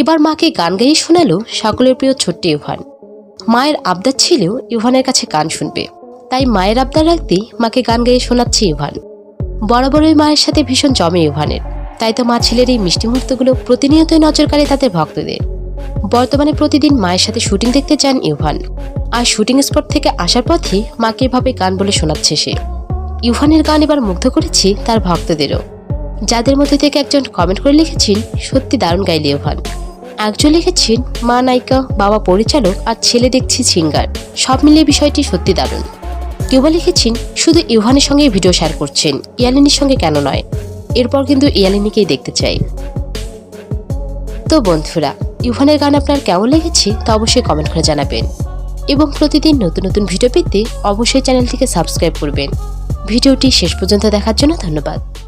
এবার মাকে গান গাইয়ে শোনালো সকলের প্রিয় ছোট্ট ইভান মায়ের আবদার ছিল ইভানের কাছে গান শুনবে। তাই মায়ের আবদার রাখতেই মাকে গান গাইয়ে শোনাচ্ছে ইভান বরাবরই মায়ের সাথে ভীষণ জমে ইভানের তাই তো মা ছেলের এই মিষ্টি মুহূর্তগুলো প্রতিনিয়তই নজর কাড়ে তাদের ভক্তদের। বর্তমানে প্রতিদিন মায়ের সাথে শুটিং দেখতে যান ইভান আর শুটিং স্পট থেকে আসার পথে মাকে এভাবে গান বলে শোনাচ্ছে সে। ইভানের গান এবার মুগ্ধ করেছে তার ভক্তদেরও। যাদের মধ্যে থেকে একজন কমেন্ট করে লিখেছেন, সত্যি দারুণ গাইলে ইভান একজন লিখেছেন, মা নায়িকা, বাবা পরিচালক আর ছেলে দেখছি সিঙ্গার। সব মিলিয়ে বিষয়টি সত্যি দারুণ। কেউ বা লিখেছেন, শুধু ইভানের সঙ্গে ভিডিও শেয়ার করছেন, ইয়ালিনীর সঙ্গে কেন নয়? এরপর কিন্তু ইয়ালিনীকেই দেখতে চাই। তো বন্ধুরা ইউহানের গান আপনার কেমন লেগেছে তা অবশ্যই কমেন্ট করে জানাবেন। এবং প্রতিদিন নতুন নতুন ভিডিও পেতে অবশ্যই চ্যানেলটিকে সাবস্ক্রাইব করবেন। ভিডিওটি শেষ পর্যন্ত দেখার জন্য ধন্যবাদ।